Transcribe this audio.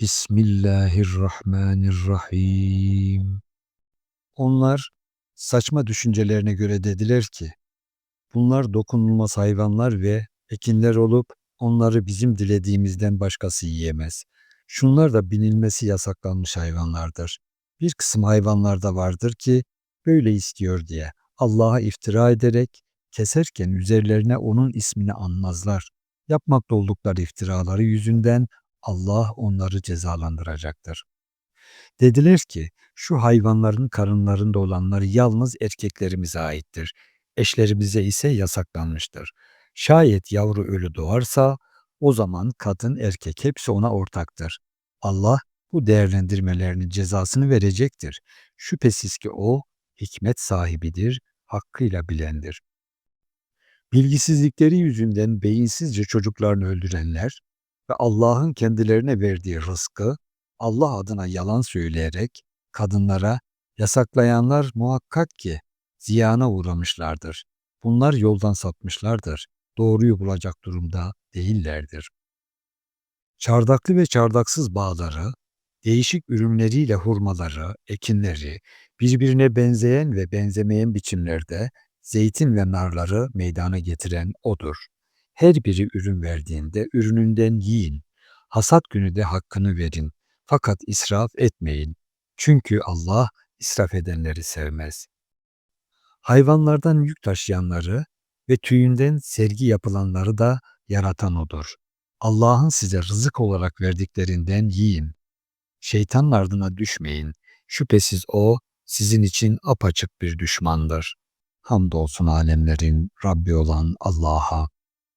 Bismillahirrahmanirrahim. Onlar saçma düşüncelerine göre dediler ki, bunlar dokunulmaz hayvanlar ve ekinler olup onları bizim dilediğimizden başkası yiyemez. Şunlar da binilmesi yasaklanmış hayvanlardır. Bir kısım hayvanlar da vardır ki böyle istiyor diye Allah'a iftira ederek keserken üzerlerine onun ismini anmazlar. Yapmakta oldukları iftiraları yüzünden Allah onları cezalandıracaktır. Dediler ki şu hayvanların karınlarında olanlar yalnız erkeklerimize aittir. Eşlerimize ise yasaklanmıştır. Şayet yavru ölü doğarsa o zaman kadın erkek hepsi ona ortaktır. Allah bu değerlendirmelerinin cezasını verecektir. Şüphesiz ki o hikmet sahibidir, hakkıyla bilendir. Bilgisizlikleri yüzünden beyinsizce çocuklarını öldürenler ve Allah'ın kendilerine verdiği rızkı Allah adına yalan söyleyerek kadınlara yasaklayanlar muhakkak ki ziyana uğramışlardır. Bunlar yoldan sapmışlardır. Doğruyu bulacak durumda değillerdir. Çardaklı ve çardaksız bağları, değişik ürünleriyle hurmaları, ekinleri, birbirine benzeyen ve benzemeyen biçimlerde zeytin ve narları meydana getiren O'dur. Her biri ürün verdiğinde ürününden yiyin. Hasat günü de hakkını verin. Fakat israf etmeyin. Çünkü Allah israf edenleri sevmez. Hayvanlardan yük taşıyanları ve tüyünden sergi yapılanları da yaratan O'dur. Allah'ın size rızık olarak verdiklerinden yiyin. Şeytanın ardına düşmeyin. Şüphesiz O sizin için apaçık bir düşmandır. Hamdolsun alemlerin Rabbi olan Allah'a.